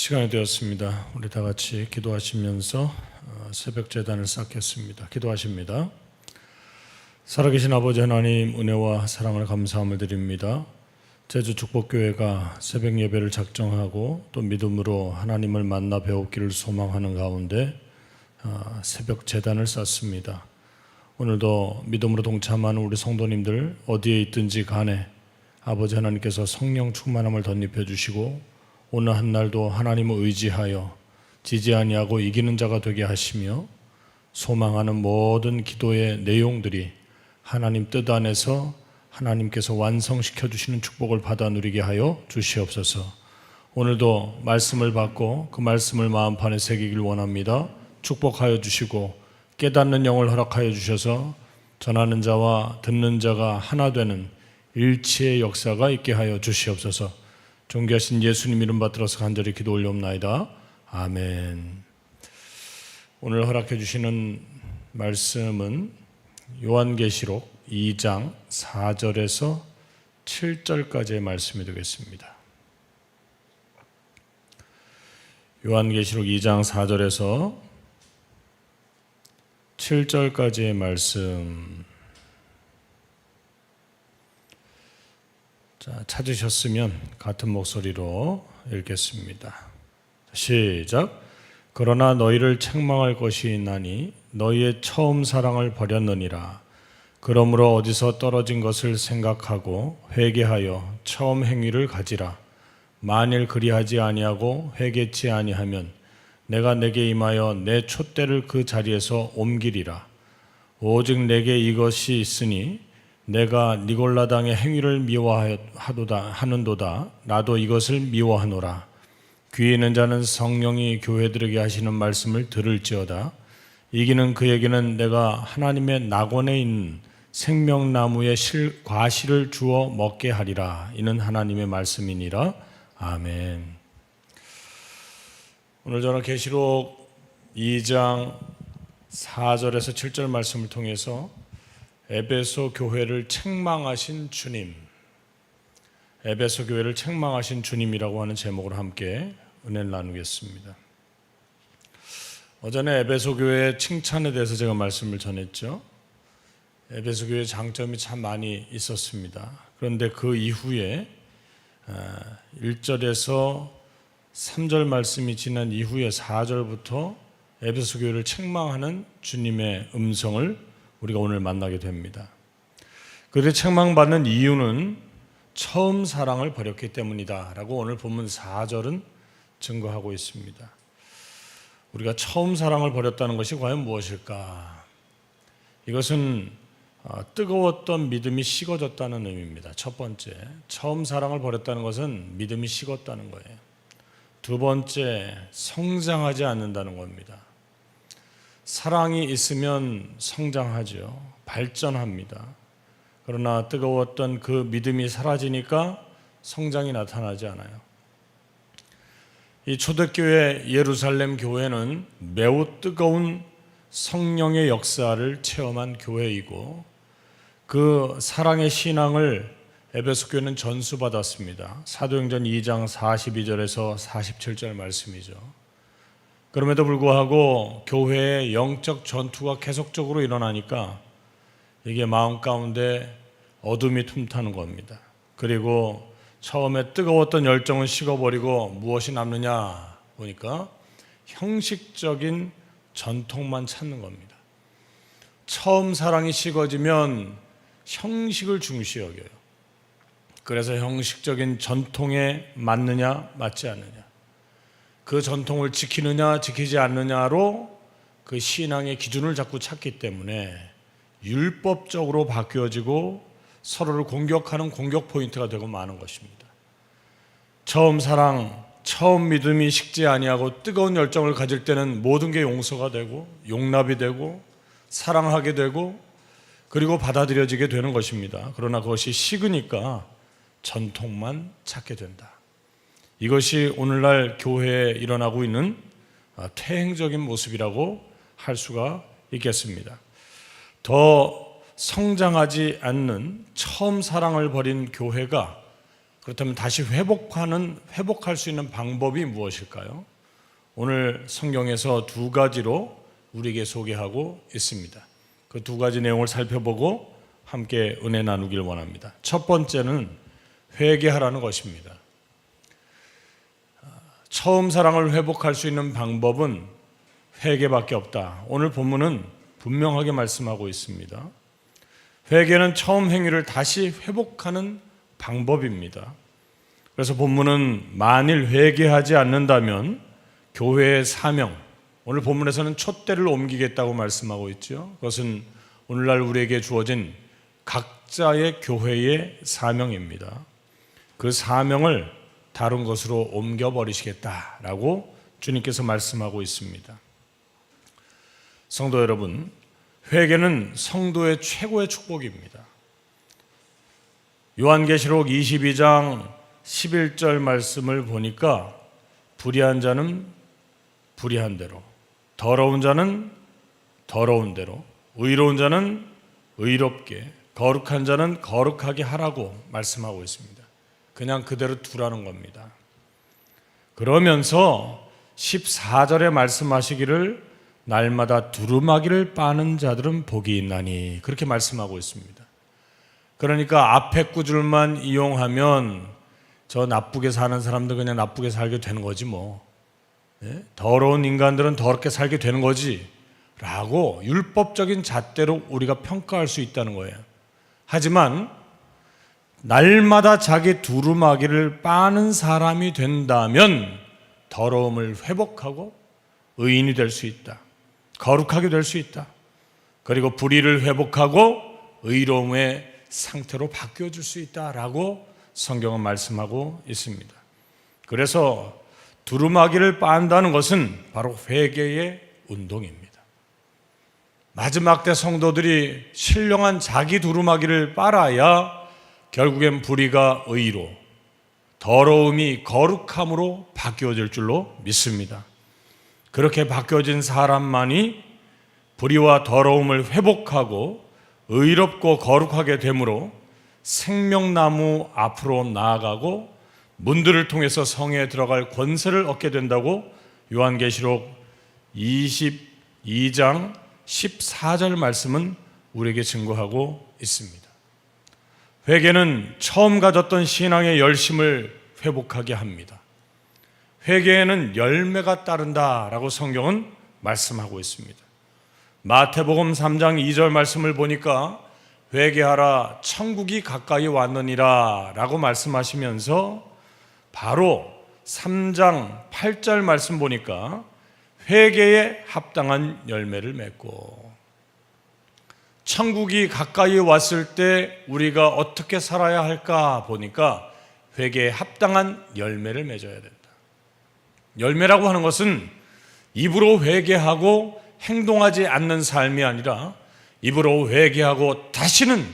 시간이 되었습니다. 우리 다 같이 기도하시면서 어, 새벽 재단을 쌓겠습니다. 기도하십니다. 살아계신 아버지 하나님 은혜와 사랑을 감사함을 드립니다. 제주 축복교회가 새벽 예배를 작정하고 또 믿음으로 하나님을 만나 배우기를 소망하는 가운데 어, 새벽 재단을 쌓습니다. 오늘도 믿음으로 동참하는 우리 성도님들 어디에 있든지 간에 아버지 하나님께서 성령 충만함을 덧입혀 주시고 오늘 한 날도 하나님을 의지하여 지지 아니하고 이기는 자가 되게 하시며 소망하는 모든 기도의 내용들이 하나님 뜻 안에서 하나님께서 완성시켜 주시는 축복을 받아 누리게 하여 주시옵소서. 오늘도 말씀을 받고 그 말씀을 마음판에 새기길 원합니다. 축복하여 주시고 깨닫는 영을 허락하여 주셔서 전하는 자와 듣는 자가 하나 되는 일치의 역사가 있게 하여 주시옵소서. 존귀하신 예수님 이름 받들어서 간절히 기도 올려옵나이다. 아멘. 오늘 허락해 주시는 말씀은 요한계시록 2장 4절에서 7절까지의 말씀이 되겠습니다. 요한계시록 2장 4절에서 7절까지의 말씀 자, 찾으셨으면 같은 목소리로 읽겠습니다. 시작. 그러나 너희를 책망할 것이 있나니 너희의 처음 사랑을 버렸느니라. 그러므로 어디서 떨어진 것을 생각하고 회개하여 처음 행위를 가지라. 만일 그리하지 아니하고 회개치 아니하면 내가 내게 임하여 내 촛대를 그 자리에서 옮기리라. 오직 내게 이것이 있으니 내가 니골라당의 행위를 미워하도다 하는도다. 나도 이것을 미워하노라. 귀 있는 자는 성령이 교회들에게 하시는 말씀을 들을지어다. 이기는 그에게는 내가 하나님의 낙원에 있는 생명나무의 실, 과실을 주어 먹게 하리라. 이는 하나님의 말씀이니라. 아멘. 오늘 저는 계시록 2장 4절에서 7절 말씀을 통해서 에베소 교회를 책망하신 주님, 에베소 교회를 책망하신 주님이라고 하는 제목으로 함께 은혜를 나누겠습니다. 어전에 에베소 교회의 칭찬에 대해서 제가 말씀을 전했죠. 에베소 교회 장점이 참 많이 있었습니다. 그런데 그 이후에 1절에서 3절 말씀이 지난 이후에 4절부터 에베소 교회를 책망하는 주님의 음성을 우리가 오늘 만나게 됩니다. 그들이 책망받는 이유는 처음 사랑을 버렸기 때문이다라고 오늘 본문 4절은 증거하고 있습니다. 우리가 처음 사랑을 버렸다는 것이 과연 무엇일까? 이것은 어, 뜨거웠던 믿음이 식어졌다는 의미입니다. 첫 번째, 처음 사랑을 버렸다는 것은 믿음이 식었다는 거예요. 두 번째, 성장하지 않는다는 겁니다. 사랑이 있으면 성장하죠. 발전합니다. 그러나 뜨거웠던 그 믿음이 사라지니까 성장이 나타나지 않아요. 이 초대교회 예루살렘 교회는 매우 뜨거운 성령의 역사를 체험한 교회이고 그 사랑의 신앙을 에베소 교회는 전수받았습니다. 사도행전 2장 42절에서 47절 말씀이죠. 그럼에도 불구하고 교회의 영적 전투가 계속적으로 일어나니까 이게 마음 가운데 어둠이 틈타는 겁니다. 그리고 처음에 뜨거웠던 열정은 식어버리고 무엇이 남느냐 보니까 형식적인 전통만 찾는 겁니다. 처음 사랑이 식어지면 형식을 중시 여겨요. 그래서 형식적인 전통에 맞느냐 맞지 않느냐 그 전통을 지키느냐 지키지 않느냐로 그 신앙의 기준을 자꾸 찾기 때문에 율법적으로 바뀌어지고 서로를 공격하는 공격 포인트가 되고 마는 것입니다. 처음 사랑, 처음 믿음이 식지 아니하고 뜨거운 열정을 가질 때는 모든 게 용서가 되고 용납이 되고 사랑하게 되고 그리고 받아들여지게 되는 것입니다. 그러나 그것이 식으니까 전통만 찾게 된다. 이것이 오늘날 교회에 일어나고 있는 아, 퇴행적인 모습이라고 할 수가 있겠습니다. 더 성장하지 않는 처음 사랑을 버린 교회가 그 그렇다면 다시 회복하는 회복할 수 있는 방법이 무엇일까요? 오늘 성경에서 두 가지로 우리에게 소개하고 있습니다. 그 두 가지 내용을 살펴보고 함께 은혜 나누길 원합니다. 첫 번째는 회개하라는 것입니다. 처음 사랑을 회복할 수 있는 방법은 회개밖에 없다. 오늘 본문은 분명하게 말씀하고 있습니다. 회개는 처음 행위를 다시 회복하는 방법입니다. 그래서 본문은 만일 회개하지 않는다면 교회의 사명, 오늘 본문에서는 촛대를 옮기겠다고 말씀하고 있죠. 그것은 오늘날 우리에게 주어진 각자의 교회의 사명입니다. 그 사명을 다른 것으로 옮겨 버리시겠다라고 주님께서 말씀하고 있습니다. 성도 여러분, 회개는 성도의 최고의 축복입니다. 요한계시록 22장 11절 말씀을 보니까 불의한 자는 불의한 대로, 더러운 자는 더러운 대로, 의로운 자는 의롭게, 거룩한 자는 거룩하게 하라고 말씀하고 있습니다. 그냥 그대로 두라는 겁니다. 그러면서 14절에 말씀하시기를 날마다 두루마기를 빠는 자들은 복이 있나니 그렇게 말씀하고 있습니다. 그러니까 앞에 구줄만 이용하면 저 나쁘게 사는 사람들 그냥 나쁘게 살게 되는 거지 뭐. 예? 더러운 인간들은 더럽게 살게 되는 거지. 라고 율법적인 잣대로 우리가 평가할 수 있다는 거예요. 하지만 날마다 자기 두루마기를 빠는 사람이 된다면 더러움을 회복하고 의인이 될 수 있다. 거룩하게 될 수 있다. 그리고 불의를 회복하고 의로움의 상태로 바뀌어 줄 수 있다라고 성경은 말씀하고 있습니다. 그래서 두루마기를 빤다는 것은 바로 회개의 운동입니다. 마지막 때 성도들이 신령한 자기 두루마기를 빨아야 결국엔 불의가 의로 더러움이 거룩함으로 바뀌어질 줄로 믿습니다. 그렇게 바뀌어진 사람만이 불의와 더러움을 회복하고 의롭고 거룩하게 되므로 생명나무 앞으로 나아가고 문들을 통해서 성에 들어갈 권세를 얻게 된다고 요한계시록 22장 14절 말씀은 우리에게 증거하고 있습니다. 회개는 처음 가졌던 신앙의 열심을 회복하게 합니다. 회개에는 열매가 따른다라고 성경은 말씀하고 있습니다. 마태복음 3장 2절 말씀을 보니까 회개하라 천국이 가까이 왔느니라라고 말씀하시면서 바로 3장 8절 말씀 보니까 회개에 합당한 열매를 맺고 천국이 가까이 왔을 때 우리가 어떻게 살아야 할까 보니까 회개에 합당한 열매를 맺어야 된다. 열매라고 하는 것은 입으로 회개하고 행동하지 않는 삶이 아니라 입으로 회개하고 다시는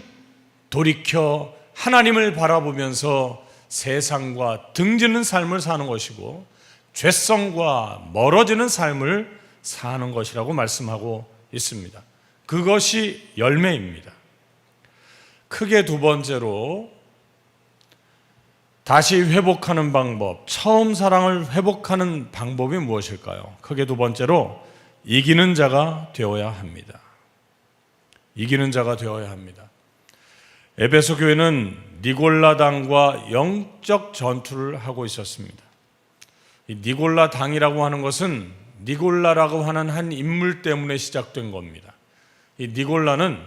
돌이켜 하나님을 바라보면서 세상과 등지는 삶을 사는 것이고 죄성과 멀어지는 삶을 사는 것이라고 말씀하고 있습니다. 그것이 열매입니다. 크게 두 번째로 다시 회복하는 방법, 처음 사랑을 회복하는 방법이 무엇일까요? 크게 두 번째로 이기는 자가 되어야 합니다. 이기는 자가 되어야 합니다. 에베소 교회는 니골라당과 영적 전투를 하고 있었습니다. 이 니골라 당이라고 하는 것은 니골라라고 하는 한 인물 때문에 시작된 겁니다. 이 니골라는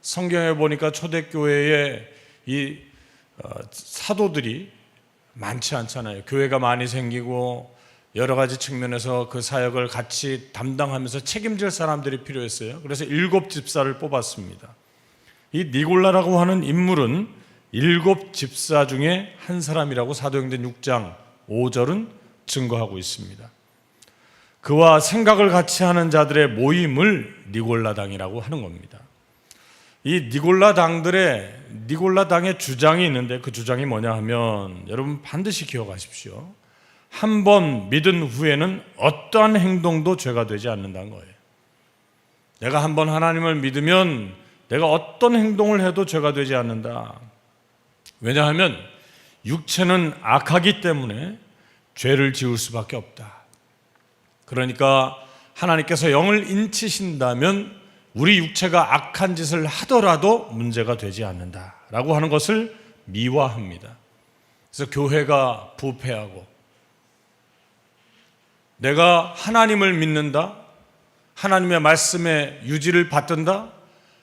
성경에 보니까 초대교회에 이 어, 사도들이 많지 않잖아요. 교회가 많이 생기고 여러 가지 측면에서 그 사역을 같이 담당하면서 책임질 사람들이 필요했어요. 그래서 일곱 집사를 뽑았습니다. 이 니골라라고 하는 인물은 일곱 집사 중에 한 사람이라고 사도행전 6장 5절은 증거하고 있습니다. 그와 생각을 같이 하는 자들의 모임을 니골라당이라고 하는 겁니다. 이 니골라 당들의 니골라 당의 주장이 있는데 그 주장이 뭐냐 하면 여러분 반드시 기억하십시오. 한 번 믿은 후에는 어떠한 행동도 죄가 되지 않는다는 거예요. 내가 한 번 하나님을 믿으면 내가 어떤 행동을 해도 죄가 되지 않는다. 왜냐하면 육체는 악하기 때문에 죄를 지을 수밖에 없다. 그러니까 하나님께서 영을 인치신다면 우리 육체가 악한 짓을 하더라도 문제가 되지 않는다라고 하는 것을 미화합니다. 그래서 교회가 부패하고 내가 하나님을 믿는다. 하나님의 말씀에 유지를 받든다.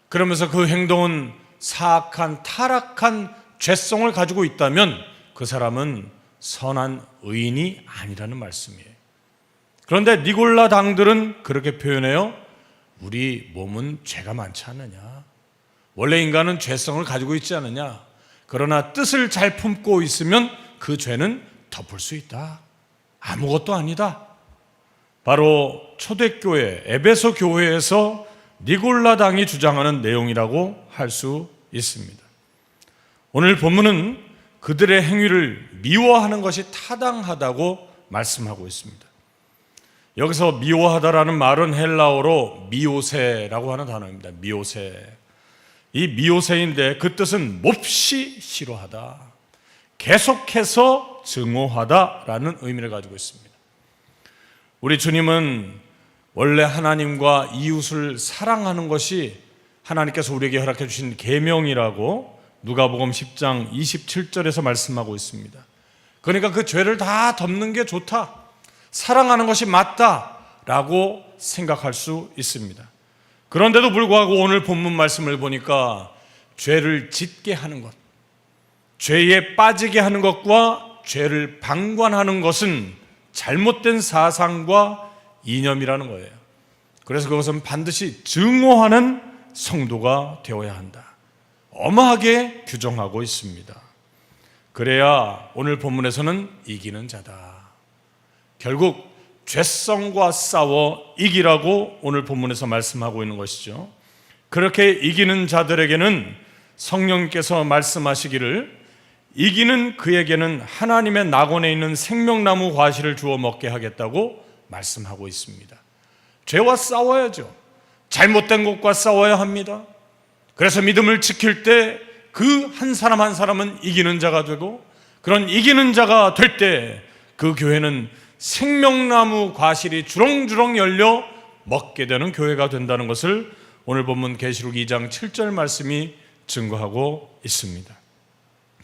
그러면서 그 행동은 사악한 타락한 죄성을 가지고 있다면 그 사람은 선한 의인이 아니라는 말씀이에요. 그런데 니골라 당들은 그렇게 표현해요. 우리 몸은 죄가 많지 않느냐. 원래 인간은 죄성을 가지고 있지 않느냐. 그러나 뜻을 잘 품고 있으면 그 죄는 덮을 수 있다. 아무것도 아니다. 바로 초대교회 에베소 교회에서 니골라 당이 주장하는 내용이라고 할 수 있습니다. 오늘 본문은 그들의 행위를 미워하는 것이 타당하다고 말씀하고 있습니다. 여기서 미워하다라는 말은 헬라어로 미오세라고 하는 단어입니다. 미오세. 이 미오세인데 그 뜻은 몹시 싫어하다. 계속해서 증오하다라는 의미를 가지고 있습니다. 우리 주님은 원래 하나님과 이웃을 사랑하는 것이 하나님께서 우리에게 허락해 주신 계명이라고 누가복음 10장 27절에서 말씀하고 있습니다. 그러니까 그 죄를 다 덮는 게 좋다. 사랑하는 것이 맞다라고 생각할 수 있습니다. 그런데도 불구하고 오늘 본문 말씀을 보니까 죄를 짓게 하는 것, 죄에 빠지게 하는 것과 죄를 방관하는 것은 잘못된 사상과 이념이라는 거예요. 그래서 그것은 반드시 증오하는 성도가 되어야 한다. 엄하게 규정하고 있습니다. 그래야 오늘 본문에서는 이기는 자다. 결국 죄성과 싸워 이기라고 오늘 본문에서 말씀하고 있는 것이죠. 그렇게 이기는 자들에게는 성령께서 말씀하시기를 이기는 그에게는 하나님의 낙원에 있는 생명나무 과실을 주어 먹게 하겠다고 말씀하고 있습니다. 죄와 싸워야죠. 잘못된 것과 싸워야 합니다. 그래서 믿음을 지킬 때 그 한 사람 한 사람은 이기는 자가 되고 그런 이기는 자가 될 때 그 교회는 생명나무 과실이 주렁주렁 열려 먹게 되는 교회가 된다는 것을 오늘 본문 계시록 2장 7절 말씀이 증거하고 있습니다.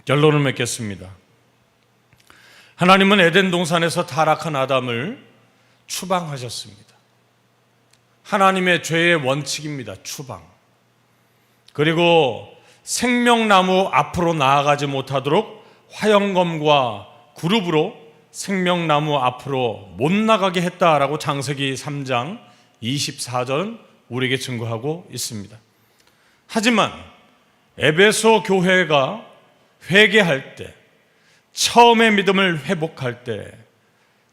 결론을 맺겠습니다. 하나님은 에덴 동산에서 타락한 아담을 추방하셨습니다. 하나님의 죄의 원칙입니다. 추방. 그리고 생명나무 앞으로 나아가지 못하도록 화영검과 그룹으로 생명나무 앞으로 못 나가게 했다라고 장세기 3장 24절 우리에게 증거하고 있습니다. 하지만 에베소 교회가 회개할 때, 처음의 믿음을 회복할 때,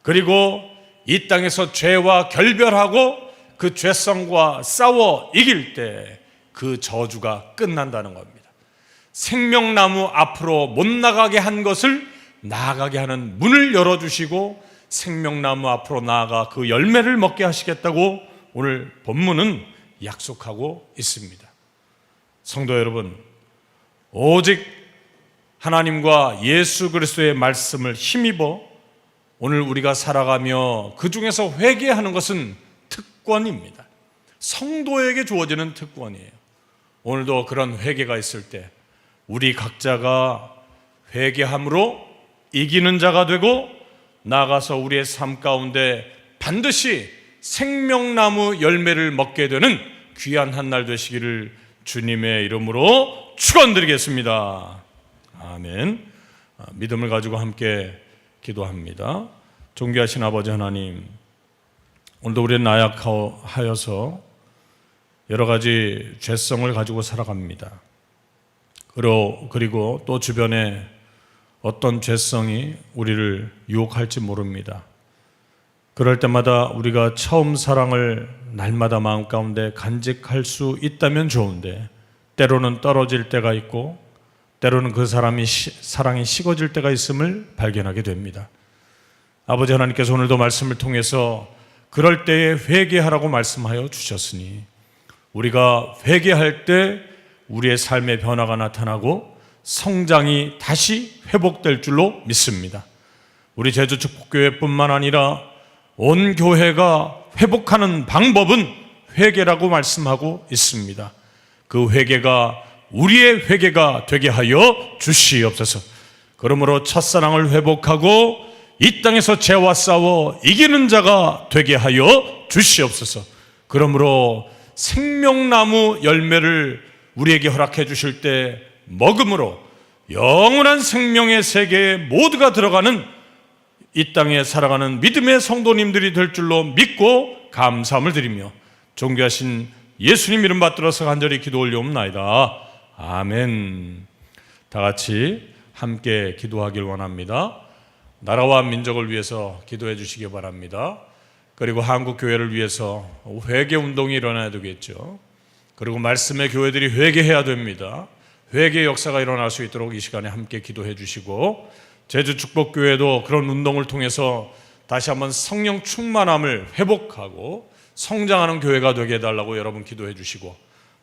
그리고 이 땅에서 죄와 결별하고 그 죄성과 싸워 이길 때 그 저주가 끝난다는 겁니다. 생명나무 앞으로 못 나가게 한 것을 나아가게 하는 문을 열어주시고 생명나무 앞으로 나아가 그 열매를 먹게 하시겠다고 오늘 본문은 약속하고 있습니다. 성도 여러분, 오직 하나님과 예수 그리스도의 말씀을 힘입어 오늘 우리가 살아가며 그 중에서 회개하는 것은 특권입니다. 성도에게 주어지는 특권이에요. 오늘도 그런 회개가 있을 때 우리 각자가 회개함으로 이기는 자가 되고 나가서 우리의 삶 가운데 반드시 생명나무 열매를 먹게 되는 귀한 한 날 되시기를 주님의 이름으로 축원드리겠습니다. 아멘. 아, 믿음을 가지고 함께 기도합니다. 존귀하신 아버지 하나님, 오늘도 우리는 나약하여서 여러 가지 죄성을 가지고 살아갑니다. 그리고 또 주변에 어떤 죄성이 우리를 유혹할지 모릅니다. 그럴 때마다 우리가 처음 사랑을 날마다 마음 가운데 간직할 수 있다면 좋은데 때로는 떨어질 때가 있고 때로는 그 사람이 시, 사랑이 식어질 때가 있음을 발견하게 됩니다. 아버지 하나님께서 오늘도 말씀을 통해서 그럴 때에 회개하라고 말씀하여 주셨으니 우리가 회개할 때 우리의 삶의 변화가 나타나고 성장이 다시 회복될 줄로 믿습니다. 우리 제주 축복교회뿐만 아니라 온 교회가 회복하는 방법은 회개라고 말씀하고 있습니다. 그 회개가 우리의 회개가 되게 하여 주시옵소서. 그러므로 첫사랑을 회복하고 이 땅에서 죄와 싸워 이기는 자가 되게 하여 주시옵소서. 그러므로 생명나무 열매를 우리에게 허락해 주실 때 먹음으로 영원한 생명의 세계에 모두가 들어가는 이 땅에 살아가는 믿음의 성도님들이 될 줄로 믿고 감사함을 드리며 존귀하신 예수님 이름 받들어서 간절히 기도 올려옵나이다. 아멘. 다 같이 함께 기도하길 원합니다. 나라와 민족을 위해서 기도해 주시기 바랍니다. 그리고 한국 교회를 위해서 회개 운동이 일어나야 되겠죠. 그리고 말씀의 교회들이 회개해야 됩니다. 회개 역사가 일어날 수 있도록 이 시간에 함께 기도해 주시고 제주 축복교회도 그런 운동을 통해서 다시 한번 성령 충만함을 회복하고 성장하는 교회가 되게 해달라고 여러분 기도해 주시고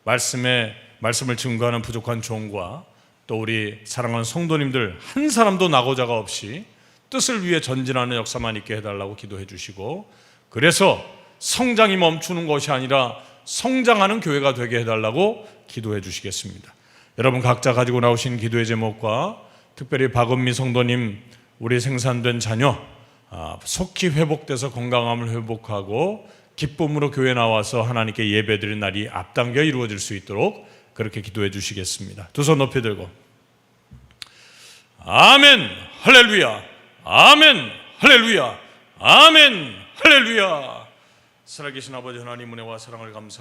말씀에 말씀을 증거하는 부족한 종과 또 우리 사랑하는 성도님들 한 사람도 나고자가 없이 뜻을 위해 전진하는 역사만 있게 해달라고 기도해 주시고 그래서 성장이 멈추는 것이 아니라 성장하는 교회가 되게 해달라고 기도해 주시겠습니다. 여러분 각자 가지고 나오신 기도의 제목과 특별히 박은미 성도님 우리 생산된 자녀 아, 속히 회복돼서 건강함을 회복하고 기쁨으로 교회 나와서 하나님께 예배드리는 날이 앞당겨 이루어질 수 있도록 그렇게 기도해 주시겠습니다. 두 손 높이 들고 아멘 할렐루야 아멘 할렐루야 아멘 할렐루야 살아계신 아버지 하나님 은혜와 사랑을 감사합니다.